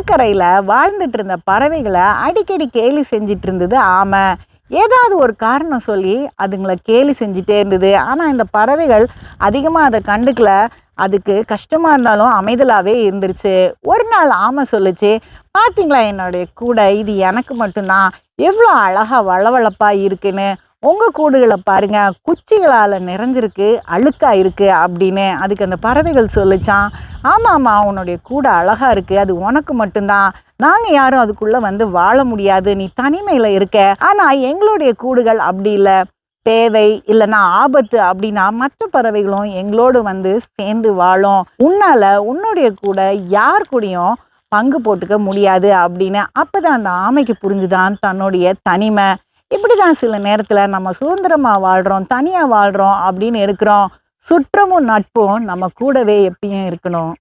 கடற்கரையில் வாழ்ந்துட்டு இருந்த பறவைகளை அடிக்கடி கேலி செஞ்சிட்டு இருந்தது ஆமை. ஏதாவது ஒரு காரணம் சொல்லி அதுங்களை கேலி செஞ்சுட்டே இருந்தது. ஆனால் இந்த பறவைகள் அதிகமாக அதை கண்டுக்கல. அதுக்கு கஷ்டமாக இருந்தாலும் அமைதலாகவே இருந்துருச்சு. ஒரு நாள் ஆமை சொல்லுச்சு பார்த்தீங்களா என்னுடைய கூடை? இது எனக்கு மட்டும்தான். எவ்வளோ அழகாக வளவளப்பாக இருக்குன்னு. உங்கள் கூடுகளை பாருங்கள் குச்சிகளால் நிறைஞ்சிருக்கு அழுக்காக இருக்குது அப்படின்னு அதுக்கு அந்த பறவைகள் சொல்லிச்சான். ஆமாம்மா உன்னுடைய கூடை அழகாக இருக்குது அது உனக்கு மட்டும்தான். நாங்கள் யாரும் அதுக்குள்ளே வந்து வாழ முடியாது. நீ தனிமையில் இருக்க. ஆனால் எங்களுடைய கூடுகள் அப்படி இல்லை. தேவை இல்லைன்னா ஆபத்து அப்படின்னா மற்ற பறவைகளும் எங்களோடு வந்து சேர்ந்து வாழும். உன்னால் உன்னுடைய கூட யார் கூடயும் பங்கு போட்டுக்க முடியாது அப்படின்னு அப்போ தான் அந்த ஆமைக்கு புரிஞ்சுதான் தன்னுடைய தனிமை. இப்படி தான் சில நேரத்தில் நம்ம சுதந்திரமாக வாழ்கிறோம் தனியாக வாழ்கிறோம் அப்படின்னு இருக்கிறோம். சுற்றமும் நட்பும் நம்ம கூடவே எப்பயும் இருக்கணும்.